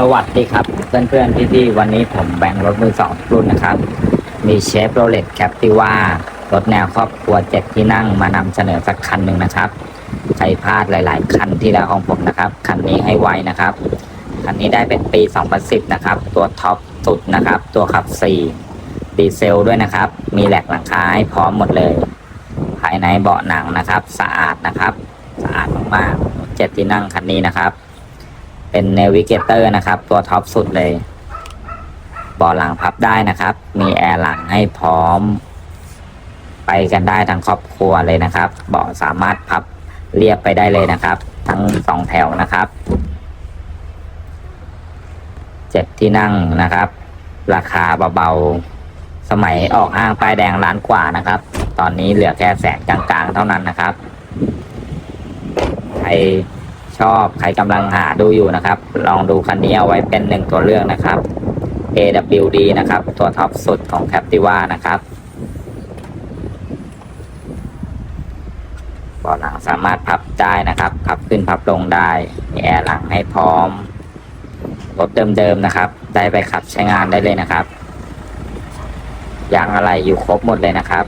สวัสดีครับเพื่อนๆพี่ๆวันนี้ผมแบ่งรถมือสองรุ่นนะครับ มีเชฟโรเลตแคปติว่ารถแนวครอบครัวเจ็ดที่นั่งมานำเสนอสักคันหนึ่งนะครับใครพลาดหลาย ๆ คันที่แล้วของผมนะครับ คันนี้ให้ไวนะครับ คันนี้ได้เป็นปี 2010 นะครับ ตัวท็อปสุดนะครับ ตัวขับ 4 ดีเซลด้วยนะครับ มีแหลกหลังคาให้พร้อมหมดเลย ภายในเบาะหนังนะครับ สะอาดนะครับ สะอาดมากๆเจ็ดที่นั่งคันนี้นะครับ เป็นเนวิเกเตอร์นะครับ ตัวท็อปสุดเลยเบาหลังพับได้นะครับ มีแอร์หลังให้พร้อม ไปกันได้ทั้งครอบครัวเลยนะครับเบาะสามารถพับเรียบไปได้เลยนะครับ ทั้งสองแถวนะครับเจ็ดที่นั่งนะครับ ราคาเบาๆสมัยออกห้างป้ายแดงล้านกว่านะครับ ตอนนี้เหลือแค่แสนกลางๆ เท่านั้นนะครับใคร ชอบใครกำลังหาดูอยู่นะครับ ลองดูคันนี้เอาไว้เป็นหนึ่งตัวเลือกนะครับ AWD นะครับ ตัวท็อปสุดของ Captiva นะครับเบาะหลังสามารถพับได้นะครับ พับขึ้นพับลงได้ มีแอร์หลังให้พร้อม รถเดิมๆนะครับ ได้ไปขับใช้งานได้เลยนะครับ ยางอะไรอยู่ครบหมดเลยนะครับ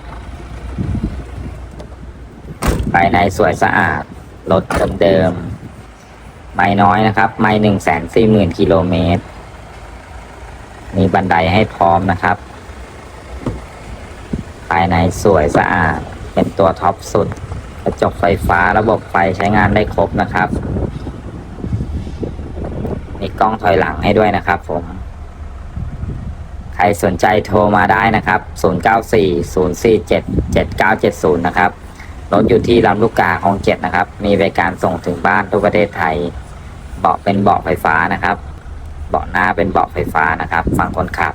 ภายในสวยสะอาด รถเดิมๆ ไม่น้อยนะครับ ไม่หนึ่งแสนสี่หมื่นกิโลเมตร มีบันไดให้พร้อมนะครับ ภายในสวยสะอาด เป็นตัวท็อปสุด กระจกไฟฟ้าระบบไฟใช้งานได้ครบนะครับ มีกล้องถอยหลังให้ด้วยนะครับผม ใครสนใจโทรมาได้นะครับ 0940477970 นะครับรถอยู่ที่ลำลูกกาของเจ็ดนะครับ มีบริการส่งถึงบ้านทั่วประเทศไทย เบาะเป็นเบาะไฟฟ้านะครับ เบาะหน้าเป็นเบาะไฟฟ้านะครับ ฝั่งคนขับ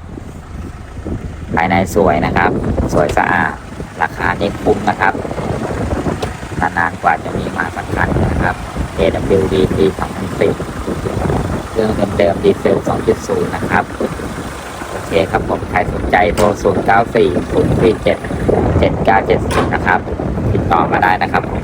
ภายในสวยนะครับ สวยสะอาด ราคานี้คุ้มนะครับนานๆกว่าจะมีมาสักคันนะครับ AWD ปี2010เครื่องเดิมๆดีเซล 2.0 นะครับ โอเคครับผม ใครสนใจโทร 094 047 7970 นะครับ ติดต่อมาได้นะครับผม